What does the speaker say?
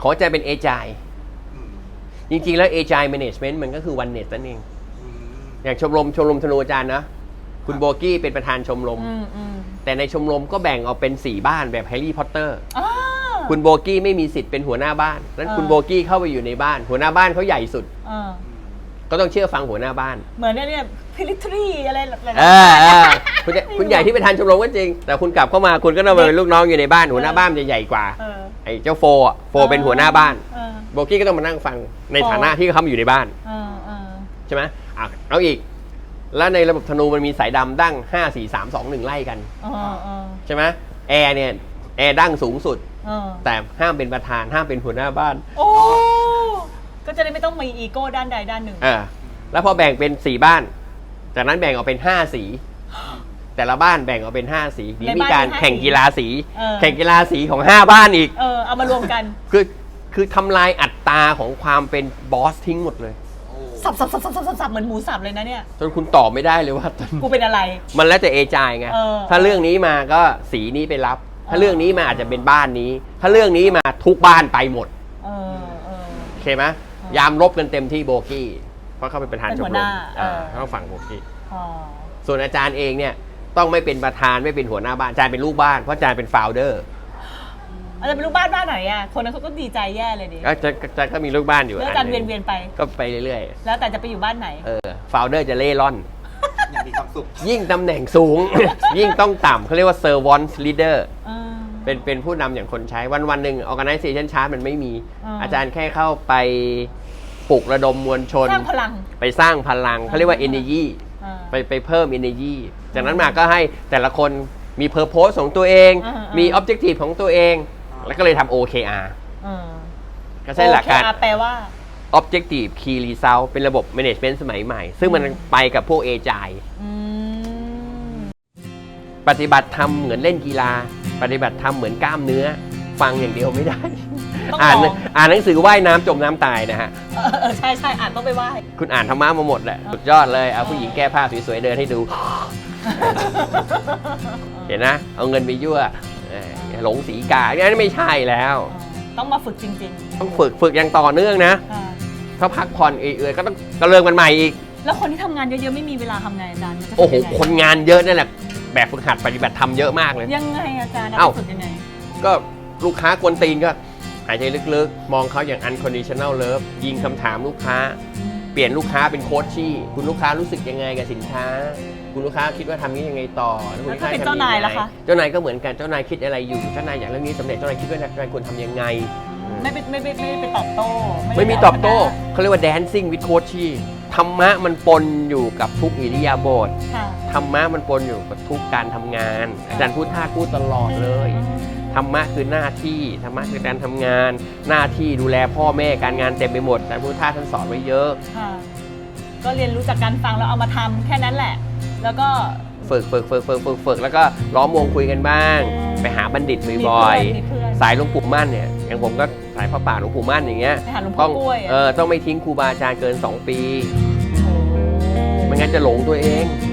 ของอาจารย์เป็นเอจายอืมจริงๆ แล้วเอจายแมネจเมนต์มันก็คือวันเน็ตนั่นเองอืมอย่างชมรมชมรมธนูอาจารย์นะ คุณโบกี้เป็นประธานชมรมอืมอืมแต่ในชมรมก็แบ่งออกเป็น4บ้านแบบแฮร์รี่พอตเตอร์อ่าคุณโบกี้ไม่มีสิทธิ์เป็นหัวหน้าบ้านนั้นอ่าคุณโบกี้เข้าไปอยู่ในบ้าน หัวหน้าบ้านเขาใหญ่สุดอ่าก็ต้องเชื่อฟังหัวหน้าบ้าน เหมือนเนี่ยเนี่ยพิลิทรีอะไรแบบนั้นเออเออ คุณเนี่ยคุณใหญ่ที่ประธานชมรมก็จริง แต่คุณกลับเข้ามาคุณก็ต้องมาเป็นลูกน้องอยู่ในบ้านหัวหน้าบ้านมันจะใหญ่กว่าเออไอ้เจ้าโฟอะโฟเป็นหัวหน้าบ้านเออโบกี้ก็ต้องมานั่งฟังในอ๋อฐานะที่เขามาอยู่ในบ้านเออเออใช่ไหมอะเอาอีก แล้วในระบบธนูมันมีสายดำดั้ง5 4 3 2 1ไล่กัน เออเออใช่ไหมแอร์เนี่ยแอร์ดั้งสูงสุด เออแต่ห้ามเป็นประธานห้ามเป็นหัวหน้าบ้านโอ้ก็จะได้ไม่ต้องมีอีโก้ด้านใดด้านหนึ่งอ่าแล้วพอแบ่งเป็นสีบ้าน จากนั้นแบ่งออกเป็นห้าสี แต่ละบ้านแบ่งออกเป็นห้าสีเดี๋ยวมีการแข่งกีฬาสีแข่งกีฬาสีของห้าบ้านอีก เออเอามารวมกันคือคือทำลายอัตราของความเป็นบอสทิ้งหมดเลยโอ้สับสับสับสับสับสับเหมือนหมูสับเลยนะเนี่ย จนคุณตอบไม่ได้เลยว่า กูเป็นอะไร มันแล้วแต่เอจายไง เออถ้าเรื่องนี้มาก็สีนี้ไปรับ ถ้าเออเรื่องนี้มาอาจจะเป็นบ้านนี้ ถ้าเรื่องนี้มาทุกบ้านไปหมดเออเออ โอเคไหมยามรบกันเต็มที่โบกี้ เพราะเขาเป็นประธานเป็นชหัมวรหน้ามเออเขาต้องฝั่งโบกี้ อ๋อ ส่วนอาจารย์เองเนี่ย ต้องไม่เป็นประธานไม่เป็นหัวหน้าบ้านอาจารย์เป็นลูกบ้านเพราะอาจารย์เป็นโฟลเดอร์อาจจะเป็นลูกบ้านบ้านไหนอะ คนนั้นเขาก็ดีใจแย่เลยดิก็จะจะก็มีลูกบ้านอยู่แล้วอัอาจารย์หเวีนึ่ยนงเวียนๆไป ก็ไปเรื่อยแล้วแต่จะไปอยู่บ้านไหนๆเออโฟลเดอร์จะเล่ร่อนยังมีความสุข ยิ่งตำแหน่งสูง ยิ่งต้องต่ำเขาเรียกว่า servant leader เออเป็นเป็นผู้นำอย่างคนใช้วันวันๆหนึ่ง organization chart มันไม่มีอ่าอาจารย์แค่เข้าไปปลุกระดมมวลชนสร้างพลังไปสร้างพลังเขาเรียกว่า energy อ่า ไปไปเพิ่ม energy จากนั้นมาก็ให้แต่ละคนมี purpose ของตัวเอง อ่าอ่ามีมี objective ของตัวเอง แล้วก็เลยทำ OKR เออก็ใช้หลักการ OKR แปลว่า objective key result เป็นระบบ management สมัยใหม่ ซึ่งมันไปกับพวก agile อืม ปฏิบัติธรรมเหมือนเล่นกีฬา ปฏิบัติธรรมเหมือนกล้ามเนื้อ ฟังอย่างเดียวไม่ได้ ต้องอ่านลองอ่านหนังสือว่ายน้ำจมน้ำตายนะฮะ เออเออใช่ใช่อ่านต้องไปไหว้ คุณอ่านธรรมะมาหมดแหละสุดยอดเลยเอาผู้หญิงแก้ผ้าสวยๆเดินให้ดู เห็นนะ เอาเงินไปยั่วเอ้ยหลงสีกาอันนี้ไม่ใช่แล้ว ต้องมาฝึกจริงต้องฝึกฝึกอย่างต่อเนื่องนะๆอ่าถ้าพักผ่อนเอื่อยๆก็ต้องกระเริงมันใหม่อีก แล้วคนที่ทำงานเยอะๆไม่มีเวลาทำไงอาจารย์จะฝึกโอ้โห ยังไงคนงานเยอะนั่นแหละแบบฝึกหัดปฏิบัติธรรมเยอะมากเลย ยังไงอาจารย์เอ้า ฝึกยังไงก็ ลูกค้ากวนตีนก็หายใจลึกๆ มองเขาอย่าง unconditional love ยิงคำถามลูกค้า เปลี่ยนลูกค้าเป็นโค้ชชี่ คุณลูกค้ารู้สึกยังไงกับสินค้า คุณลูกค้าคิดว่าทำนี้ยังไงต่อแล้วคุณลูกค้าแล้วถ้าเป็นทำเจ้านายล่ะคะ เจ้านายก็เหมือนกันเจ้านายคิดอะไรอยู่เจ้านายอยากเรื่องนี้สำเร็จเจ้านายคิดว่าเจ้านายควรทำยังไง ไม่ไปไม่ไปไม่ไปตอบโต้ไม่มีตอบโต้เขาเรียกว่า dancing with coach ชี่ธรรมะมันปนอยู่กับทุกอิริยาบถค่ะ ธรรมะมันปนอยู่กับทุกการทำงาน อาจารย์พูดท่าพูดตลอดเลย ธรรมะคือหน้าที่ธรรมะคือการทำงาน หน้าที่ดูแลพ่อแม่การงานเต็มไปหมดอาจารย์พุทธทาสท่านสอนไว้เยอะค่ะก็เรียนรู้จากการฟังแล้วเอามาทำแค่นั้นแหละ แล้วก็ฝึกฝึกฝึกฝึกฝึกฝึกแล้วก็ล้อมวงคุยกันบ้าง ไปหาบัณฑิตมีบ่อยเพื่อนมีเพื่อนๆสายหลวงปู่มั่นเนี่ยอย่างผมก็สายพระป่าหลวงปู่มั่นอย่างเงี้ยไปหาหลวงพ่ต้อองกล้วยอะเออต้องไม่ทิ้งครูบาอาจารย์เกิน 2 ปีโอ้ไม่งั้นจะหลงตัวเองอื